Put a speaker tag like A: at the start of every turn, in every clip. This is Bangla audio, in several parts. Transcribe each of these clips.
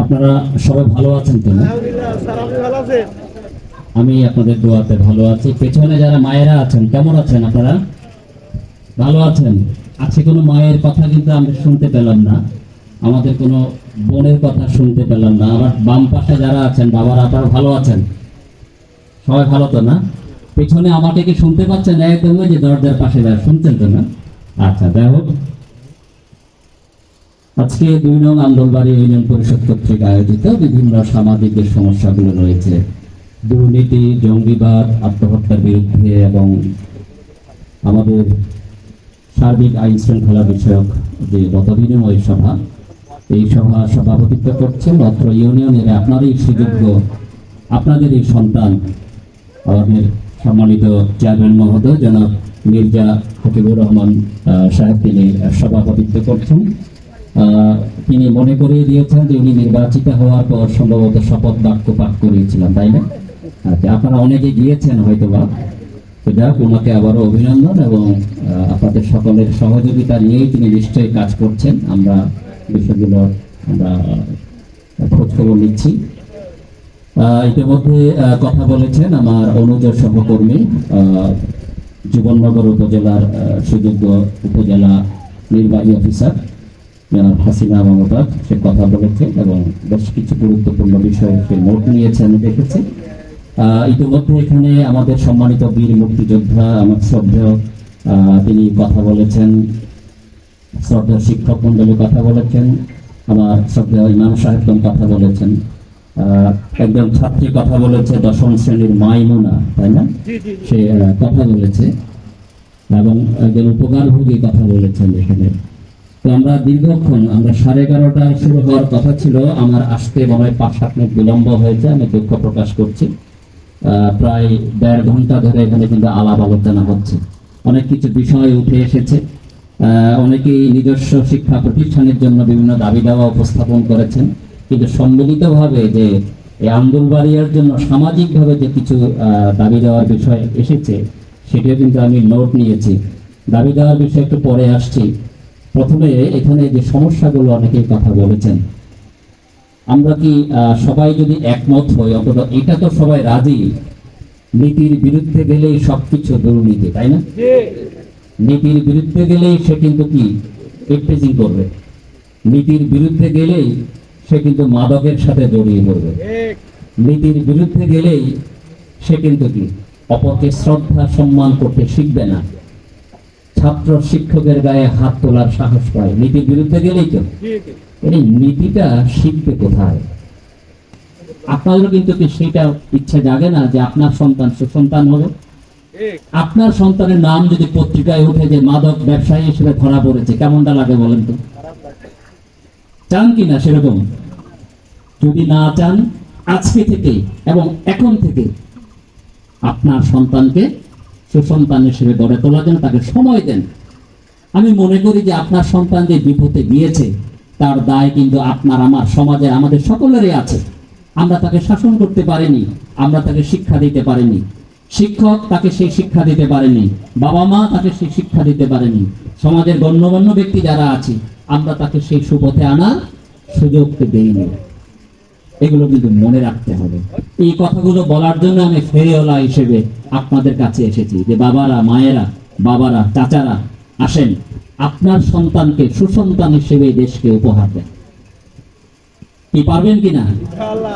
A: আপনারা সবাই ভালো আছেন তো আমি আপনাদের দোয়াতে ভালো আছি। পেছনে যারা মায়েরা আছেন, কেমন আছেন আপনারা? ভালো আছেন? আজকে কোনো মায়ের কথা কিন্তু আমরা শুনতে পেলাম না। আমাদের কোনো বোনের কথা শুনতে পেলাম না। আবার বাম পাশে যারা আছেন, বাবারা আপনারা ভালো আছেন? সবাই ভালো তো না? পেছনে আমাকে কি শুনতে পাচ্ছেন? একদম যে দরজার পাশে যারা শুনছেন তো না? আচ্ছা যাই হোক। আজকে দুই নং আন্দোলবাড়ি ইউনিয়ন পরিষদ কর্তৃক আয়োজিত বিভিন্ন সামাজিক যে সমস্যাগুলো রয়েছে, দুর্নীতি, জঙ্গিবাদ, আত্মহত্যার বিরুদ্ধে এবং আমাদের সার্বিক আইন শৃঙ্খলা বিষয়ক যে মত বিনিময় সভা, এই সভা সভাপতিত্ব করছেন অত্র ইউনিয়নের আপনারই সুযোগ্য আপনাদের এই সন্তান, আমাদের সম্মানিত চেয়ারম্যান মহোদয় জনাব মির্জা ফকিবুর রহমান সাহেব, তিনি সভাপতিত্ব করছেন। তিনি মনে করিয়ে দিয়েছেন যে উনি নির্বাচিত হওয়ার পর সম্ভবত শপথ বাক্য পাঠ করিয়েছিলেন তাই না? আচ্ছা আপনারা অনেকে গিয়েছেন হয়তো বা তো যাক ওনাকে আবারও অভিনন্দন এবং আপনাদের সকলের সহযোগিতা নিয়েই তিনি নিশ্চয়ই কাজ করছেন। আমরা বিষয়গুলো, আমরা খোঁজ খবর নিচ্ছি। ইতিমধ্যে কথা বলেছেন আমার অনুজ সহকর্মী জীবননগর উপজেলার সুযোগ্য উপজেলা নির্বাহী অফিসার। জনাব হাসিনা মমতাজ সে কথা বলেছেন এবং বেশ কিছু গুরুত্বপূর্ণ বিষয়ে সে নোট নিয়েছে আমি দেখেছি। ইতিমধ্যে এখানে আমাদের সম্মানিত বীর মুক্তিযোদ্ধা আমার শ্রদ্ধেয় তিনি কথা বলেছেন শ্রদ্ধেয় শিক্ষক মন্ডলী কথা বলেছেন আমার শ্রদ্ধেয় ইমাম সাহেবগণ কথা বলেছেন। একজন ছাত্রী কথা বলেছে দশম শ্রেণির মাইমুনা তাই না? সে কথা বলেছে এবং একজন উপকারভোগী কথা বলেছেন এখানে। তো আমরা দীর্ঘক্ষণ, আমরা সাড়ে এগারোটা শুরু হওয়ার কথা ছিল, আমার আসতে মনে হয় পাঁচ সাত মিনিট বিলম্ব হয়েছে, আমি দুঃখ প্রকাশ করছি। প্রায় দেড় ঘণ্টা ধরে এখানে কিন্তু আলাপ আলোচনা হচ্ছে। অনেক কিছু বিষয় উঠে এসেছে। অনেকেই নিজস্ব শিক্ষা প্রতিষ্ঠানের জন্য বিভিন্ন দাবি দাওয়া উপস্থাপন করেছেন। কিন্তু সম্মিলিতভাবে যে এই আন্দোলবাড়িয়ার জন্য সামাজিকভাবে যে কিছু দাবি দেওয়ার বিষয় এসেছে, সেটিও কিন্তু আমি নোট নিয়েছি। দাবি দেওয়ার বিষয় একটু পরে আসছি। প্রথমে এখানে যে সমস্যাগুলো অনেকেই কথা বলেছেন আমরা কি সবাই যদি একমত হই অন্তত এটা তো সবাই রাজি নীতির বিরুদ্ধে গেলেই সবকিছু দুর্নীতি তাই না? নীতির বিরুদ্ধে গেলেই সে কিন্তু কি? ইফটেজিং করবে। নীতির বিরুদ্ধে গেলেই সে কিন্তু মাদকের সাথে জড়িয়ে পড়বে। নীতির বিরুদ্ধে গেলেই সে কিন্তু কি? অপরকে শ্রদ্ধা সম্মান করতে শিখবে না। ছাত্র শিক্ষকের গায়ে হাত তোলার সাহস পায়। নীতির বিরুদ্ধে গেলেই তো। এই নীতিটা শিখবে কোথায়? আপনাদেরও কিন্তু সেটা ইচ্ছে জাগে না যে আপনার সন্তান সুসন্তান হবে? আপনার সন্তানের নাম যদি পত্রিকায় উঠে যে মাদক ব্যবসায়ী হিসেবে ধরা পড়েছে কেমনটা লাগে বলেন তো? চান কি না সেরকম? যদি না চান আজকে থেকে এবং এখন থেকে আপনার সন্তানকে সুসন্তান হিসেবে গড়ে তোলার জন্য তাকে সময় দেন। আমি মনে করি যে আপনার সন্তান যে বিপদে গিয়েছে, তার দায় কিন্তু আপনার, আমার সমাজে, আমাদের সকলেরই আছে। আমরা তাকে শাসন করতে পারিনি, আমরা তাকে শিক্ষা দিতে পারিনি। শিক্ষক তাকে সেই শিক্ষা দিতে পারেনি, বাবা মা তাকে সেই শিক্ষা দিতে পারেনি। সমাজের গণ্যমান্য ব্যক্তি যারা আছে, আমরা তাকে সেই সুপথে আনার সুযোগ দেইনি। এগুলো কিন্তু মনে রাখতে হবে। এই কথাগুলো বলার জন্য আমি ফেরিওয়ালা হিসেবে আপনাদের কাছে এসেছি যে বাবারা মায়েরা বাবারা চাচারা আসেন। আপনার সন্তানকে সুসন্তান হিসেবে দেশকে উপহার দেন। কি পারবেন কিনা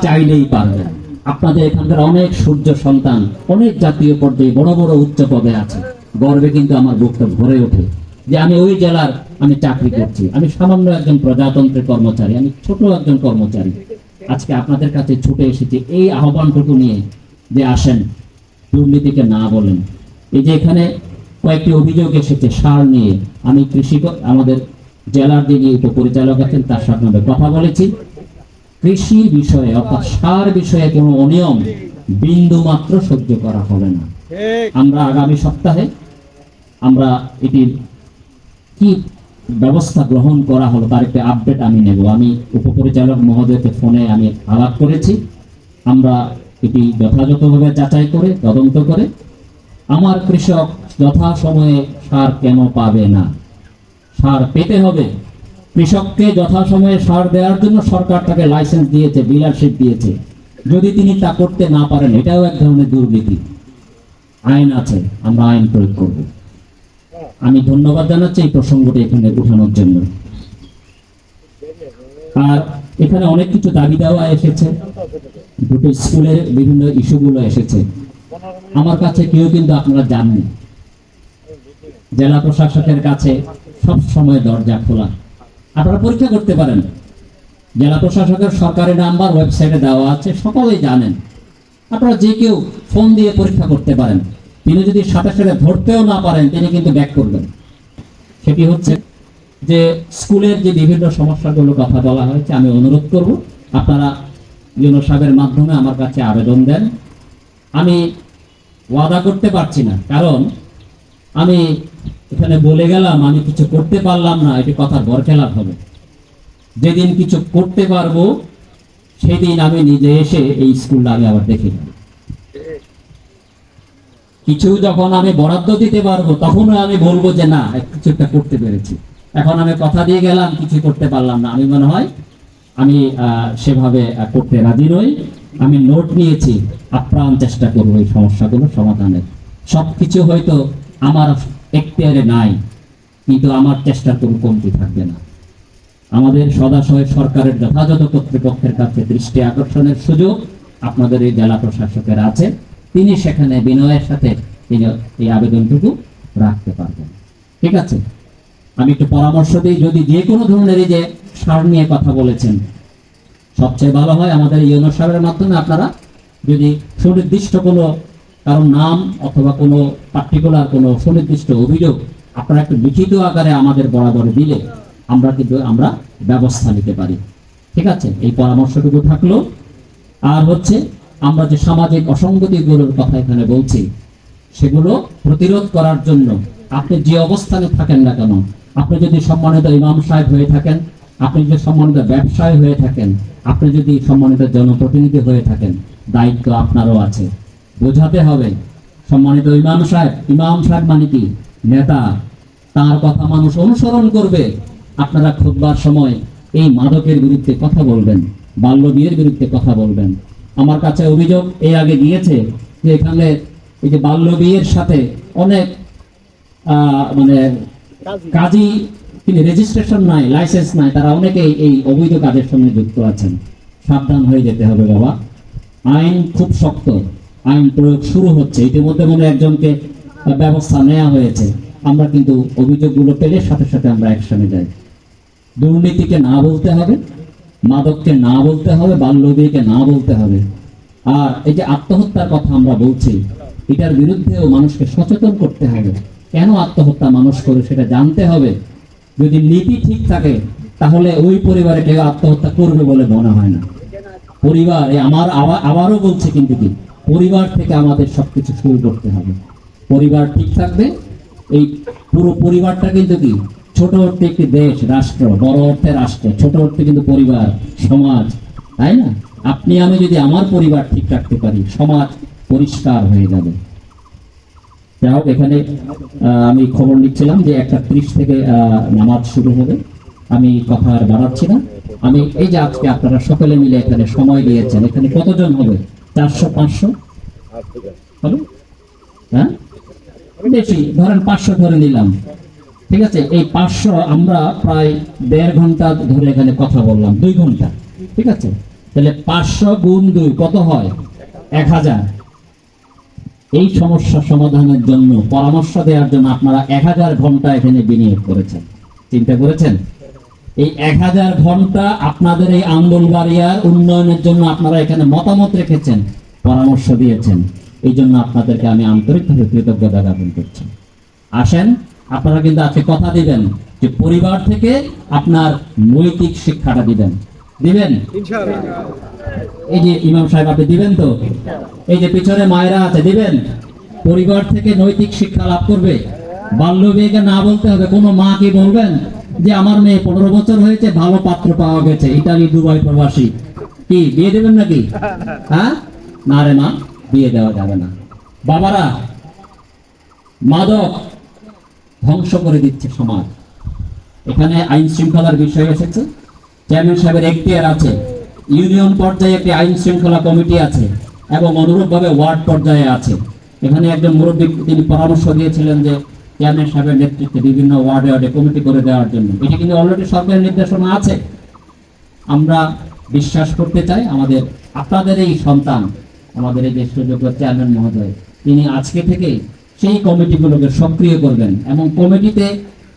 A: চাইলেই পারবেন। আপনাদের এখানকার অনেক সূর্য সন্তান অনেক জাতীয় পর্যায়ে বড় বড় উচ্চ পদে আছে। গর্বে কিন্তু আমার বুকটা ভরে ওঠে যে আমি ওই জেলার আমি চাকরি করছি। আমি সামান্য একজন প্রজাতন্ত্রের কর্মচারী আমি ছোট একজন কর্মচারী। আজকে আপনাদের কাছে ছুটে এসেছি। এই আহ্বানটুকু নিয়ে যে আসেন দুর্নীতিকে না বলেন। এই যে এখানে কয়েকটি অভিযোগ এসেছে সার নিয়ে। আমি কৃষি আমাদের জেলার যিনি উপপরিচালক আছেন তার সাথে আমরা কথা বলেছি। কৃষি বিষয়ে অর্থাৎ সার বিষয়ে কোনো অনিয়ম বিন্দু মাত্র সহ্য করা হবে না। আমরা আগামী সপ্তাহে আমরা এটির কি ব্যবস্থা গ্রহণ করা হলো, তার একটা আপডেট আমি নেব। আমি উপপরিচালক মহোদয়কে ফোনে আমি আলাপ করেছি। আমরা এটি যথাযথভাবে যাচাই করে, তদন্ত করে। আমার কৃষক যথাসময়ে সার কেন পাবে না? সার পেতে হবে। কৃষককে যথাসময়ে সার দেওয়ার জন্য সরকার তাকে লাইসেন্স দিয়েছে ডিলারশিপ দিয়েছে। যদি তিনি তা করতে না পারেন, এটাও এক ধরনের দুর্নীতি। আইন আছে, আমরা আইন প্রয়োগ করব। আমি ধন্যবাদ জানাচ্ছি এই প্রসঙ্গটি এখানে উঠানোর জন্য। আর এখানে অনেক কিছু দাবি দেওয়া এসেছে। দুটো স্কুলের বিভিন্ন ইস্যুগুলো এসেছে। আমার কাছে কেউ কিন্তু আপনারা জাননি জেলা প্রশাসকের কাছে সব সময় দরজা খোলা। আপনারা পরীক্ষা করতে পারেন। জেলা প্রশাসকের সরকারি নাম্বার ওয়েবসাইটে দেওয়া আছে, সকলেই জানেন। আপনারা যে কেউ ফোন দিয়ে পরীক্ষা করতে পারেন। তিনি যদি সাথে সাথে ধরতেও না পারেন, তিনি কিন্তু ব্যাক করবেন। সেটি হচ্ছে যে স্কুলের যে বিভিন্ন সমস্যাগুলো কথা বলা হয়েছে, আমি অনুরোধ করব, আপনারা ইউনো সাহেবের মাধ্যমে আমার কাছে আবেদন দেন। আমি ওয়াদা করতে পারছি না, কারণ আমি এখানে বলে গেলাম, আমি কিছু করতে পারলাম না, এটি কথার বরখেলাপ হবে। যেদিন কিছু করতে পারব, সেদিন আমি নিজে এসে এই স্কুলটা আমি আবার দেখে। কিছু যখন আমি বরাদ্দ দিতে পারব তখন আমি বলব যে না কিছু একটা করতে পেরেছি। এখন আমি কথা দিয়ে গেলাম, কিছু করতে পারলাম না। আমি মনে হয়, আমি সেভাবে করতে রাজি নই। আমি নোট নিয়েছি, আপ্রাণ চেষ্টা করব এই সমস্যাগুলো সমাধানের। সবকিছু হয়তো আমার এখতিয়ারে নাই, কিন্তু আমার চেষ্টার কোনো কমতি থাকবে না। আমাদের সদাশয় সরকারের যথাযথ কর্তৃপক্ষের কাছে দৃষ্টি আকর্ষণের সুযোগ আপনাদের এই জেলা প্রশাসকের আছে। তিনি সেখানে বিনয়ের সাথে তিনি এই আবেদনটুকু রাখতে পারবেন। ঠিক আছে? আমি একটু পরামর্শ দিই, যদি যে কোনো ধরনের এই যে সার নিয়ে কথা বলেছেন, সবচেয়ে ভালো হয় আমাদের ইউনো সারের মাধ্যমে আপনারা যদি সুনির্দিষ্ট কোনো কারণ নাম অথবা কোনো পার্টিকুলার কোনো সুনির্দিষ্ট অভিযোগ আপনারা একটু লিখিত আকারে আমাদের বরাবর দিলে আমরা কিন্তু আমরা ব্যবস্থা নিতে পারি। ঠিক আছে? এই পরামর্শটুকু থাকল। আর হচ্ছে আমরা যে সামাজিক অসঙ্গতিগুলোর কথা এখানে বলছি, সেগুলো প্রতিরোধ করার জন্য আপনি যে অবস্থানে থাকেন না কেন, আপনি যদি সম্মানিত ইমাম সাহেব হয়ে থাকেন, আপনি যদি সম্মানিত ব্যবসায়ী হয়ে থাকেন, আপনি যদি সম্মানিত জনপ্রতিনিধি হয়ে থাকেন, দায়িত্ব আপনারও আছে। বোঝাতে হবে, সম্মানিত ইমাম সাহেব ইমাম সাহেব মানে কি? নেতা। তার কথা মানুষ অনুসরণ করবে। আপনারা খুববার সময় এই মাদকের বিরুদ্ধে কথা বলবেন বাল্য বিয়ের বিরুদ্ধে কথা বলবেন। আমার কাছে অভিযোগ এর আগে গিয়েছে যে এখানে এই যে বাল্য বিয়ের সাথে অনেক মানে কাজী কিন্তু রেজিস্ট্রেশন নাই লাইসেন্স নাই, তারা অনেকেই এই অবৈধ কাজের সঙ্গে যুক্ত আছেন। সাবধান হয়ে যেতে হবে বাবা। আইন খুব শক্ত, আইন প্রয়োগ শুরু হচ্ছে। ইতিমধ্যে মনে একজনকে ব্যবস্থা নেওয়া হয়েছে। আমরা কিন্তু অভিযোগগুলো পেলে সাথে সাথে আমরা অ্যাকশনে যাই। দুর্নীতিকে না বলতে হবে। মাদককে না বলতে হবে, বাল্যবিয়েকে না বলতে হবে। আর এই যে আত্মহত্যার কথা আমরা বলছি, এটার বিরুদ্ধেও মানুষকে সচেতন করতে হবে। কেন আত্মহত্যা মানুষ করে সেটা জানতে হবে। যদি নীতি ঠিক থাকে, তাহলে ওই পরিবারে কেউ আত্মহত্যা করবে বলে মনে হয় না। পরিবার আমার আবার, আবারও বলছে কিন্তু কি, পরিবার থেকে আমাদের সবকিছু শুরু করতে হবে। পরিবার ঠিক থাকবে, এই পুরো পরিবারটা কিন্তু কি ছোট অর্থে একটি দেশ রাষ্ট্র বড় অর্থে রাষ্ট্র ছোট অর্থে কিন্তু পরিবার সমাজ তাই না? আপনি আমি যদি আমার পরিবার ঠিক রাখতে পারি সমাজ পরিষ্কার হয়ে যাবে। যাই হোক এখানে আমি খবর নিচ্ছিলাম যে একটা ত্রিশ থেকে নামাজ শুরু হবে। আমি কথা আর বাড়াচ্ছি না। আমি এই যে আজকে আপনারা সকলে মিলে এখানে সময় দিয়েছেন এখানে কতজন হবে? চারশো পাঁচশো? হ্যাঁ? বেশি ধরেন পাঁচশো ধরে নিলাম। ঠিক আছে, এই পাঁচশো আমরা প্রায় দেড় ঘণ্টা ধরে এখানে কথা বললাম, দুই ঘণ্টা, ঠিক আছে? তাহলে পাঁচশো গুণ দুই, কত হয়? এক হাজার। এই সমস্যা সমাধানের জন্য, পরামর্শ দেওয়ার জন্য আপনারা এক হাজার ঘণ্টা এখানে বিনিয়োগ করেছেন। চিন্তা করেছেন? এই এক হাজার ঘণ্টা আপনাদের এই আন্দোলবাড়িয়ার উন্নয়নের জন্য আপনারা এখানে মতামত রেখেছেন, পরামর্শ দিয়েছেন। এই জন্য আপনাদেরকে আমি আন্তরিকভাবে কৃতজ্ঞতা জ্ঞাপন করছি। আসেন আপনারা কিন্তু আজকে কথা দিবেন যে পরিবার থেকে আপনার নৈতিক শিক্ষাটা দিবেন। দিবেন? এই যে ইমাম সাহেব আপনি দিবেন তো? এই যে পিছনে মায়েরা আছে দিবেন? পরিবার থেকে নৈতিক শিক্ষা লাভ করবে। বাল্য বিয়েকে না বলতে হবে কোনো মা কি বলবেন যে আমার মেয়ে পনেরো বছর হয়েছে ভালো পাত্র পাওয়া গেছে ইটালি দুবাই প্রবাসী। কি বিয়ে দেবেন নাকি? হ্যাঁ? না রে মা বিয়ে দেওয়া যাবে না। বাবারা মাদক ধ্বংস করে দিচ্ছে সমাজ। এখানে আইন শৃঙ্খলার বিষয় এসেছে। চেয়ারম্যান সাহেবের এখতিয়ার আছে। ইউনিয়ন পর্যায়ে একটি আইন শৃঙ্খলা কমিটি আছে এবং অনুরূপভাবে ওয়ার্ড পর্যায়ে আছে। এখানে একজন মুরব্বী তিনি পরামর্শ দিয়েছিলেন যে চেয়ারম্যান সাহেবের নেতৃত্বে বিভিন্ন ওয়ার্ডে ওয়ার্ডে কমিটি করে দেওয়ার জন্য। এটি কিন্তু অলরেডি সরকারের নির্দেশনা আছে। আমরা বিশ্বাস করতে চাই আমাদের, আপনাদের এই সন্তান, আমাদের এই যে সুযোগ্য চেয়ারম্যান মহোদয়, তিনি আজকে থেকে সেই কমিটিগুলোকে সক্রিয় করবেন এবং কমিটিতে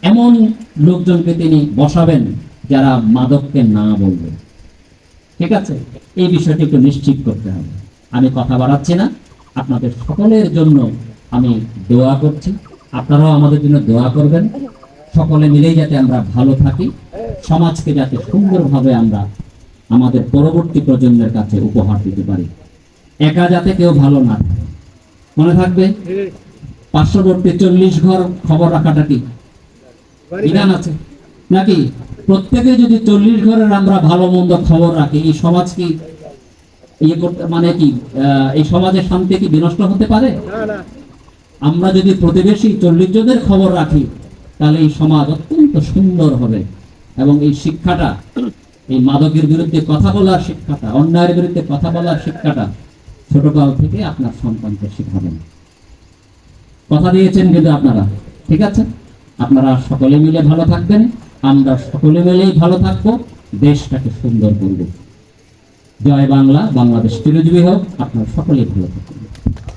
A: এমন লোকজনকে তিনি বসাবেন যারা মাদককে না বলবে। ঠিক আছে? এই বিষয়টি একটু নিশ্চিত করতে হবে। আমি কথা বাড়াচ্ছি না। আপনাদের সকলের জন্য আমি দোয়া করছি। আপনারাও আমাদের জন্য দোয়া করবেন। সকলে মিলেই যাতে আমরা ভালো থাকি। সমাজকে যাতে সুন্দরভাবে আমরা আমাদের পরবর্তী প্রজন্মের কাছে উপহার দিতে পারি। একা যাতে কেউ ভালো না থাকে। মনে থাকবে? পার্শ্ববর্তী চল্লিশ ঘর খবর রাখাটা কি বিধান আছে। নাকি প্রত্যেকে যদি চল্লিশ ঘরের আমরা ভালো মন্দ খবর রাখি এই সমাজ কি ইয়ে করতে মানে কি এই সমাজের শান্তি কি বিনষ্ট হতে পারে? আমরা যদি প্রতিবেশী চল্লিশ জনের খবর রাখি তাহলে এই সমাজ অত্যন্ত সুন্দর হবে। এবং এই শিক্ষাটা এই মাদকের বিরুদ্ধে কথা বলার শিক্ষাটা অন্যায়ের বিরুদ্ধে কথা বলার শিক্ষাটা ছোটকাল থেকে আপনার সন্তানকে শিখাবেন। কথা দিয়েছেন কিন্তু আপনারা। ঠিক আছে? আপনারা সকলে মিলে ভালো থাকবেন। আমরা সকলে মিলেই ভালো থাকব। দেশটাকে সুন্দর করব। জয় বাংলা, বাংলাদেশ চিরজীবী হোক। আপনারা সকলেই ভালো থাকবেন।